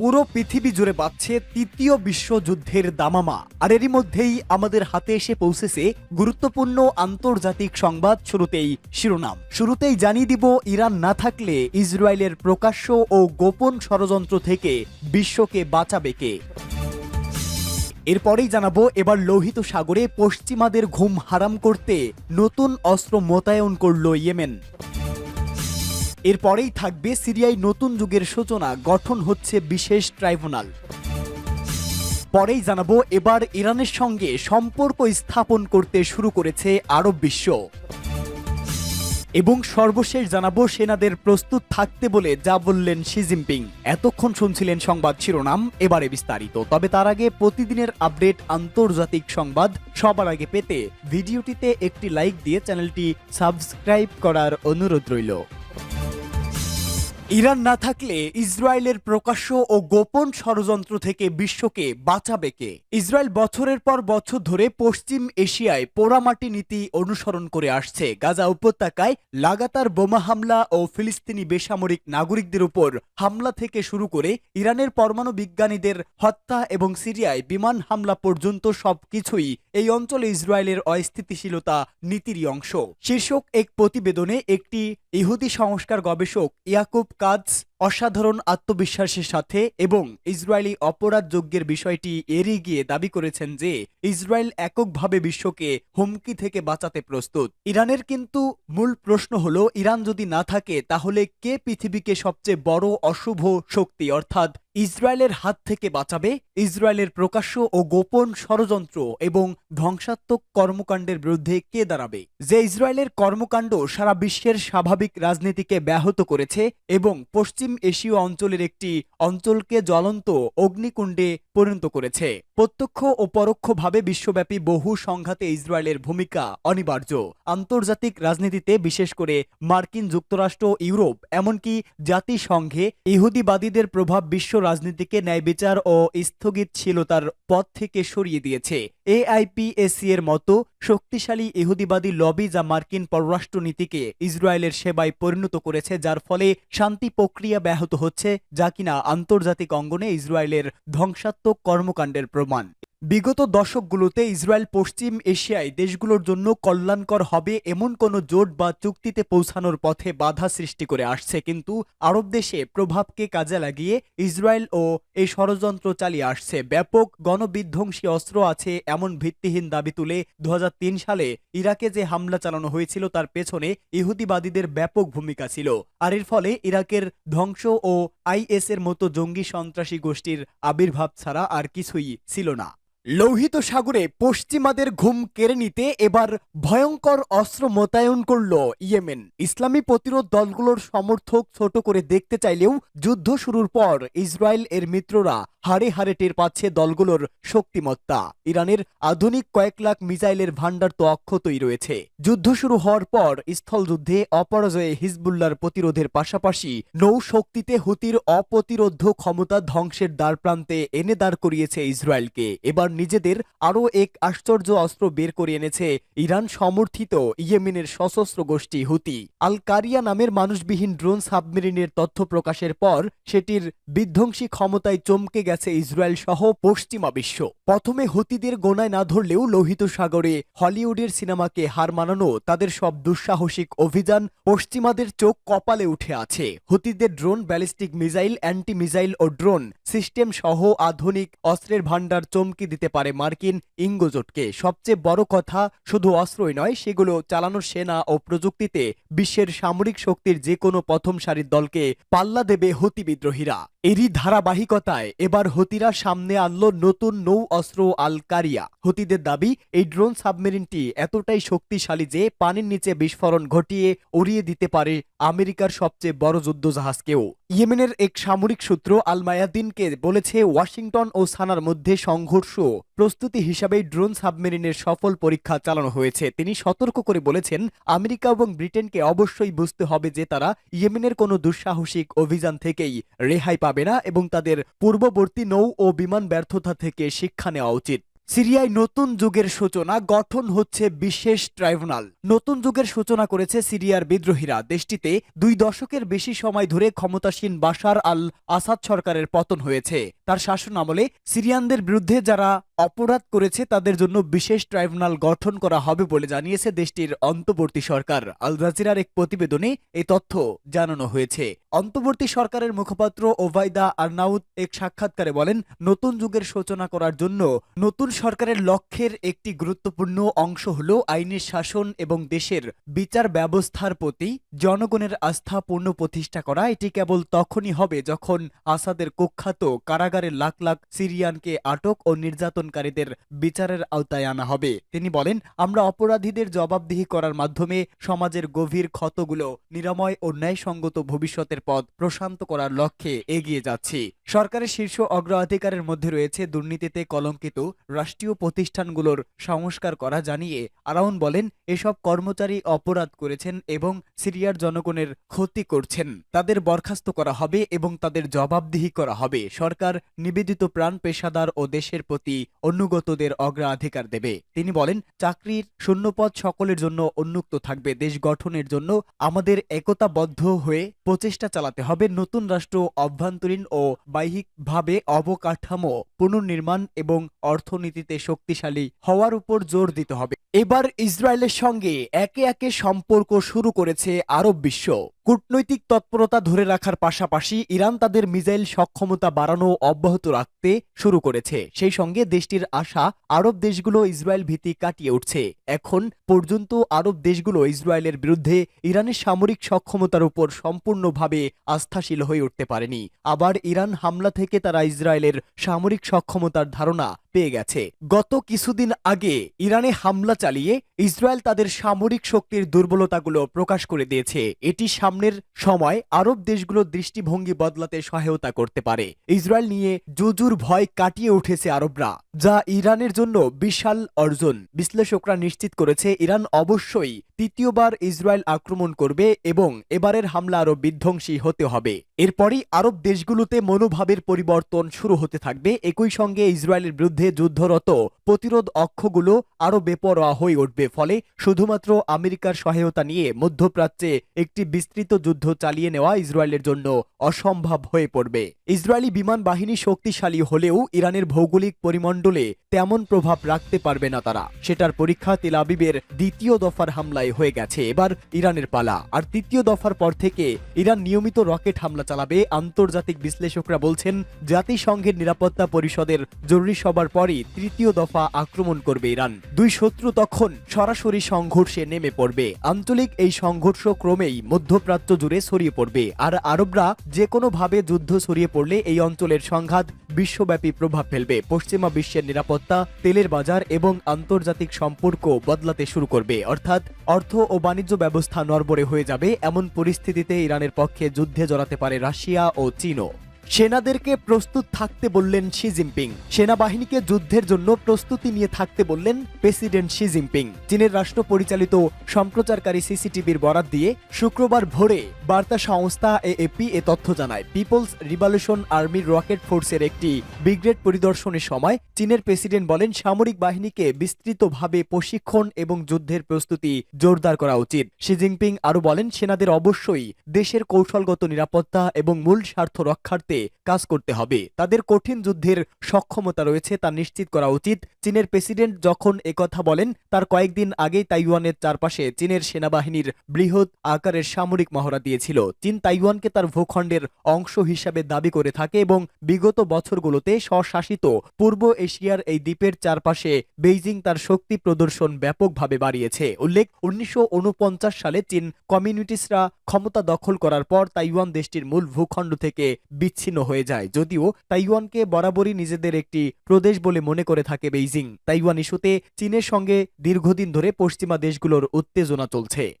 পুরো পৃথিবী জুড়ে বাড়ছে তৃতীয় বিশ্বযুদ্ধের দামামা। আর এরই মধ্যেই আমাদের হাতে এসে পৌঁছেছে গুরুত্বপূর্ণ আন্তর্জাতিক সংবাদ শুরুতেই শিরোনাম। শুরুতেই জানিয়ে দিব, ইরান না থাকলে ইসরায়েলের প্রকাশ্য ও গোপন ষড়যন্ত্র থেকে বিশ্বকে বাঁচাবে কে? এরপরেই জানাব, এবার লোহিত সাগরে পশ্চিমাদের ঘুম হারাম করতে নতুন অস্ত্র মোতায়েন করল ইয়েমেন। এরপরেই থাকবে সিরিয়ায় নতুন যুগের সূচনা, গঠন হচ্ছে বিশেষ ট্রাইব্যুনাল। পরেই জানাব, এবার ইরানের সঙ্গে সম্পর্ক স্থাপন করতে শুরু করেছে আরব বিশ্ব। এবং সর্বশেষ জানাব, সেনাদের প্রস্তুত থাকতে বলে যা বললেন শি জিনপিং। এতক্ষণ শুনছিলেন সংবাদ শিরোনাম, এবারে বিস্তারিত। তবে তার আগে প্রতিদিনের আপডেট আন্তর্জাতিক সংবাদ, সবার আগে পেতে ভিডিওটিতে একটি লাইক দিয়ে চ্যানেলটি সাবস্ক্রাইব করার অনুরোধ রইল। ইরান না থাকলে ইসরায়েলের প্রকাশ্য ও গোপন ষড়যন্ত্র থেকে বিশ্বকে বাঁচাবে কে? ইসরায়েল বছরের পর বছর ধরে পশ্চিম এশিয়ায় পোড়ামাটি নীতি অনুসরণ করে আসছে। গাজা উপত্যকায় লাগাতার বোমা হামলা ও ফিলিস্তিনি বেসামরিক নাগরিকদের উপর হামলা থেকে শুরু করে ইরানের পরমাণু বিজ্ঞানীদের হত্যা এবং সিরিয়ায় বিমান হামলা পর্যন্ত সবকিছুই এই অঞ্চলে ইসরায়েলের অস্থিতিশীলতা নীতিরই অংশ। শীর্ষক এক প্রতিবেদনে একটি ইহুদি সংস্কার গবেষক ইয়াকুব কাজ অসাধারণ আত্মবিশ্বাসের সাথে এবং ইসরায়েলি অপরাধ যজ্ঞের বিষয়টি এড়িয়ে গিয়ে দাবি করেছেন যে ইসরায়েল এককভাবে বিশ্বকে হুমকি থেকে বাঁচাতে প্রস্তুত। ইরানের কিন্তু মূল প্রশ্ন হলো, ইরান যদি না থাকে, তাহলে কে পৃথিবীকে সবচেয়ে বড় অশুভ শক্তি? অর্থাৎ ইসরায়েলের হাত থেকে বাঁচাবে ইসরায়েলের প্রকাশ্য ও গোপন ষড়যন্ত্র এবং ধ্বংসাত্মক কর্মকাণ্ডের বিরুদ্ধে কে দাঁড়াবে? যে ইসরায়েলের কর্মকাণ্ড সারা বিশ্বের স্বাভাবিক রাজনীতিকে ব্যাহত করেছে এবং পশ্চিম এশীয় অঞ্চলের একটি অঞ্চলকে জ্বলন্ত অগ্নিকুণ্ডে পরিণত করেছে। প্রত্যক্ষ ও পরোক্ষভাবে বিশ্বব্যাপী বহু সংঘাতে ইসরায়েলের ভূমিকা অনিবার্য। আন্তর্জাতিক রাজনীতিতে, বিশেষ করে মার্কিন যুক্তরাষ্ট্র, ইউরোপ, এমনকি জাতিসংঘে, ইহুদিবাদীদের প্রভাব বিশ্ব রাজনীতিকে ন্যায় বিচার ও স্থগিতশীলতার পথ থেকে সরিয়ে দিয়েছে। এআইপিএসি এর মতো শক্তিশালী ইহুদিবাদী লবি যা মার্কিন পররাষ্ট্রনীতিকে ইসরায়েলের সেবায় পরিণত করেছে, যার ফলে শান্তি প্রক্রিয়া ব্যাহত হচ্ছে যা কিনা আন্তর্জাতিক অঙ্গনে ইসরায়েলের ধ্বংসাত্মক কর্মকাণ্ডের প্রমাণ। বিগত দশকগুলোতে ইসরায়েল পশ্চিম এশিয়ায় দেশগুলোর জন্য কল্যাণকর হবে এমন কোনো জোট বা চুক্তিতে পৌঁছানোর পথে বাধা সৃষ্টি করে আসছে। কিন্তু আরব দেশে প্রভাবকে কাজে লাগিয়ে ইসরায়েল ও এই ষড়যন্ত্র চালিয়ে আসছে। ব্যাপক গণবিধ্বংসী অস্ত্র আছে এমন ভিত্তিহীন দাবি তুলে দু হাজার তিন সালে ইরাকে যে হামলা চালানো হয়েছিল তার পেছনে ইহুদিবাদীদের ব্যাপক ভূমিকা ছিল। আর এর ফলে ইরাকের ধ্বংস ও আইএস এর মতো জঙ্গি সন্ত্রাসী গোষ্ঠীর আবির্ভাব ছাড়া আর কিছুই ছিল না। লোহিত সাগরে পশ্চিমাদের ঘুম কেড়ে নিতে এবার ভয়ঙ্কর অস্ত্র মোতায়েন করল ইয়েমেন। ইসলামী প্রতিরোধ দলগুলোর সমর্থক ছোট করে দেখতে চাইলেও যুদ্ধ শুরুর পর ইসরায়েল এর মিত্ররা হাড়ে হাড়ে টের পাচ্ছে দলগুলোর শক্তিমত্তা। ইরানের আধুনিক কয়েক লাখ মিসাইলের ভাণ্ডার তো অক্ষতই রয়েছে। যুদ্ধ শুরু হওয়ার পর স্থলযুদ্ধে অপরাজয়ে হিজবুল্লার প্রতিরোধের পাশাপাশি নৌ শক্তিতে হুতির অপ্রতিরোধ ক্ষমতা ধ্বংসের দ্বারপ্রান্তে এনে দাঁড় করিয়েছে ইসরায়েলকে। এবার নিজেদের আরও এক আশ্চর্য অস্ত্র বের করে এনেছে ইরান সমর্থিত ইয়েমেনের সশস্ত্র গোষ্ঠী হুতি। আল কারিয়া নামের মানুষবিহীন ড্রোন সাবমেরিনের তথ্য প্রকাশের পর সেটির বিধ্বংসী ক্ষমতায় চমকে গেছে ইসরায়েল সহ পশ্চিমা বিশ্ব। প্রথমে হুতিদের গোনায় না ধরলেও লোহিত সাগরে হলিউডের সিনেমাকে হার মানানো তাদের সব দুঃসাহসিক অভিযান পশ্চিমাদের চোখ কপালে উঠে আছে। হুতিদের drone, ballistic missile anti missile ও ড্রোন সিস্টেম সহ আধুনিক অস্ত্রের ভাণ্ডার চমকে দিতে পারে মার্কিন ইঙ্গজোটকে সবচেয়ে বড় কথা শুধু অস্ত্রই নয়, সেগুলো চালানোর সেনা ও প্রযুক্তিতে বিশ্বের সামরিক শক্তির যে কোনো প্রথম সারির দলকে পাল্লা দেবে হতি বিদ্রোহীরা। এরই ধারাবাহিকতায় এবার হতিরা সামনে আনল নতুন নৌ অস্ত্র আল কারিয়া। হতিদের দাবি, এই ড্রোন সাবমেরিনটি এতটাই শক্তিশালী যে পানির নিচে বিস্ফোরণ ঘটিয়ে উড়িয়ে দিতে পারে আমেরিকার সবচেয়ে বড় যুদ্ধজাহাজকেও। ইয়েমেনের এক সামরিক সূত্র আল মায়াদিনকে বলেছে, ওয়াশিংটন ও সানার মধ্যে সংঘর্ষ প্রস্তুতি হিসাবে ড্রোন সাবমেরিনের সফল পরীক্ষা চালানো হয়েছে। তিনি সতর্ক করে বলেছেন, আমেরিকা এবং ব্রিটেনকে অবশ্যই বুঝতে হবে যে তারা ইয়েমেনের কোনো দুঃসাহসিক অভিযান থেকেই রেহাই পাবে না এবং তাদের পূর্ববর্তী নৌ ও বিমান ব্যর্থতা থেকে শিক্ষা নেওয়া উচিত। সিরিয়ায় নতুন যুগের সূচনা গঠন হচ্ছে বিশেষ ট্রাইব্যুনাল। নতুন যুগের সূচনা করেছে সিরিয়ার বিদ্রোহীরা। দেশটিতে দুই দশকের বেশি সময় ধরে ক্ষমতাসীন বাশার আল আসাদ সরকারের পতন হয়েছে। তার শাসন আমলে সিরিয়ানদের বিরুদ্ধে যারা অপরাধ করেছে তাদের জন্য বিশেষ ট্রাইব্যুনাল গঠন করা হবে বলে জানিয়েছে দেশটির অন্তর্বর্তী সরকার। আল জাজিরার এক প্রতিবেদনে এই তথ্য জানানো হয়েছে। অন্তর্বর্তী সরকারের মুখপাত্র ওবায়দা আর্নাউত এক সাক্ষাৎকারে বলেন, নতুন যুগের সূচনা করার জন্য নতুন সরকারের লক্ষ্যের একটি গুরুত্বপূর্ণ অংশ হল আইনের শাসন এবং দেশের বিচার ব্যবস্থার প্রতি জনগণের আস্থা পূর্ণ প্রতিষ্ঠা করা। এটি কেবল তখনই হবে যখন আসাদের কুখ্যাত কারাগারের লাখ লাখ সিরিয়ানকে আটক ও নির্যাতনকারীদের বিচারের আওতায় আনা হবে। তিনি বলেন, আমরা অপরাধীদের জবাবদিহি করার মাধ্যমে সমাজের গভীর ক্ষতগুলো নিরাময় ও ন্যায়সঙ্গত ভবিষ্যতের পথ প্রশান্ত করার লক্ষ্যে এগিয়ে যাচ্ছি। সরকারের শীর্ষ অগ্রাধিকারের মধ্যে রয়েছে দুর্নীতিতে কলঙ্কিত রাষ্ট্রীয় প্রতিষ্ঠানগুলোর সংস্কার করা জানিয়ে আরাউন বলেন, এসব কর্মচারী অপরাধ করেছেন এবং সিরিয়ার জনগণের ক্ষতি করছেন। তাদের বরখাস্ত করা হবে এবং তাদের জবাবদিহি করা হবে। সরকার নিবেদিত প্রাণ পেশাদার ও দেশের প্রতি অনুগতদের অগ্রাধিকার দেবে। তিনি বলেন, চাকরির শূন্যপদ সকলের জন্য উন্মুক্ত থাকবে, দেশ গঠনের জন্য আমাদের একতাবদ্ধ হয়ে প্রচেষ্টা চালাতে হবে, নতুন রাষ্ট্র অভ্যন্তরীণ ও বাহ্যিকভাবে অবকাঠামো পুনর্নির্মাণ এবং অর্থনীতিতে শক্তিশালী হওয়ার উপর জোর দিতে হবে। এবার ইসরায়েলের সঙ্গে একে একে সম্পর্ক শুরু করেছে আরব বিশ্ব। কূটনৈতিক তৎপরতা ধরে রাখার পাশাপাশি ইরান তাদের মিসাইল সক্ষমতা বাড়ানো অব্যাহত রাখতে শুরু করেছে। সেই সঙ্গে দেশটির আশা আরব দেশগুলো ইসরায়েল ভীতি কাটিয়ে উঠছে। এখন পর্যন্ত আরব দেশগুলো ইসরায়েলের বিরুদ্ধে ইরানের সামরিক সক্ষমতার উপর সম্পূর্ণভাবে আস্থাশীল হয়ে উঠতে পারেনি। আবার ইরান হামলা থেকে তারা ইসরায়েলের সামরিক সক্ষমতার ধারণা পেয়ে গেছে। গত কিছুদিন আগে ইরানে হামলা চালিয়ে ইসরায়েল তাদের সামরিক শক্তির দুর্বলতাগুলো প্রকাশ করে দিয়েছে। এটি সামনের সময় আরব দেশগুলো দৃষ্টিভঙ্গি বদলাতে সহায়তা করতে পারে। ইসরায়েল নিয়ে জুজুর ভয় কাটিয়ে উঠেছে আরবরা, যা ইরানের জন্য বিশাল অর্জন। বিশ্লেষকরা নিশ্চিত করেছে, ইরান অবশ্যই তৃতীয়বার ইসরায়েল আক্রমণ করবে এবং এবারের হামলা আরও বিধ্বংসী হতে হবে। এরপরই আরব দেশগুলোতে মনোভাবের পরিবর্তন শুরু হতে থাকবে। একই সঙ্গে ইসরায়েলের বিরুদ্ধে যুদ্ধরত প্রতিরোধ অক্ষগুলো আরও বেপরোয়া হয়ে উঠবে। ফলে শুধুমাত্র আমেরিকার সহায়তা নিয়ে মধ্যপ্রাচ্যে একটি বিস্তৃত যুদ্ধ চালিয়ে নেওয়া ইসরায়েলের জন্য অসম্ভব হয়ে পড়বে। ইসরায়েলি বিমান বাহিনী শক্তিশালী হলেও ইরানের ভৌগোলিক পরিমণ্ডলে তেমন প্রভাব রাখতে পারবে না তারা। সেটার পরীক্ষা তেল আবিবের দ্বিতীয় দফার হামলায় হয়ে গেছে। এবার ইরানের পালা। আর তৃতীয় দফার পর থেকে ইরান নিয়মিত রকেট হামলা চালাবে, আন্তর্জাতিক বিশ্লেষকরা বলছেন জাতিসংঘের নিরাপত্তা পরিষদের জরুরি সভার পরই তৃতীয় দফা আক্রমণ করবে ইরান। দুই শত্রু তখন সরাসরি সংঘর্ষে নেমে পড়বে। আঞ্চলিক এই সংঘর্ষ ক্রমেই মধ্যপ্রাচ্য জুড়ে ছড়িয়ে পড়বে। আর আরবরা যে কোনো ভাবে যুদ্ধ ছড়িয়ে পড়লে এই অঞ্চলের সংঘাত বিশ্বব্যাপী প্রভাব ফেলবে। পশ্চিমা বিশ্বের নিরাপত্তা, তেলের বাজার এবং আন্তর্জাতিক সম্পর্ক বদলাতে শুরু করবে। অর্থাৎ অর্থ ও বাণিজ্য ব্যবস্থা নরবরে হয়ে যাবে। এমন পরিস্থিতিতে ইরানের পক্ষে যুদ্ধে জড়াতে পারে রাশিয়া ও চীনও। সেনাদেরকে প্রস্তুত থাকতে বললেন শি জিনপিং। সেনাবাহিনীকে যুদ্ধের জন্য প্রস্তুতি নিয়ে থাকতে বললেন প্রেসিডেন্ট শি জিনপিং। চীনের রাষ্ট্র পরিচালিত সম্প্রচারকারী সিসিটিভির বরাত দিয়ে শুক্রবার ভোরে বার্তা সংস্থা এএপি এ তথ্য জানায়, পিপলস রিভলিউশন আর্মির রকেট ফোর্সের একটি ব্রিগেড পরিদর্শনের সময় চীনের প্রেসিডেন্ট বলেন, সামরিক বাহিনীকে বিস্তৃতভাবে প্রশিক্ষণ এবং যুদ্ধের প্রস্তুতি জোরদার করা উচিত। শি জিনপিং আরও বলেন, সেনাদের অবশ্যই দেশের কৌশলগত নিরাপত্তা এবং মূল স্বার্থ রক্ষার্থে কাজ করতে হবে। তাদের কঠিন যুদ্ধের সক্ষমতা রয়েছে তা নিশ্চিত করা উচিত। চীনের প্রেসিডেন্ট যখন একথা বলেন, তার কয়েকদিন আগেই তাইওয়ানের চারপাশে চীনের সেনাবাহিনীর বৃহৎ আকারের সামরিক মহড়া দিয়েছিল। চীন তাইওয়ানকে তার ভূখণ্ডের অংশ হিসাবে দাবি করে থাকে এবং বিগত বছরগুলোতে স্বশাসিত পূর্ব এশিয়ার এই দ্বীপের চারপাশে বেইজিং তার শক্তি প্রদর্শন ব্যাপকভাবে বাড়িয়েছে। উল্লেখ, উনিশশো ঊনপঞ্চাশ সালে চীন কমিউনিটিসরা ক্ষমতা দখল করার পর তাইওয়ান দেশটির মূল ভূখণ্ড থেকে বিচ্ছিন্ন হয়ে যায়। যদিও তাইওয়ানকে বরাবরই নিজেদের একটি প্রদেশ বলে মনে করে থাকে বেইজিং। তাইওয়ান ইস্যুতে চীনের সঙ্গে দীর্ঘদিন ধরে পশ্চিমা দেশগুলোর উত্তেজনা চলছে।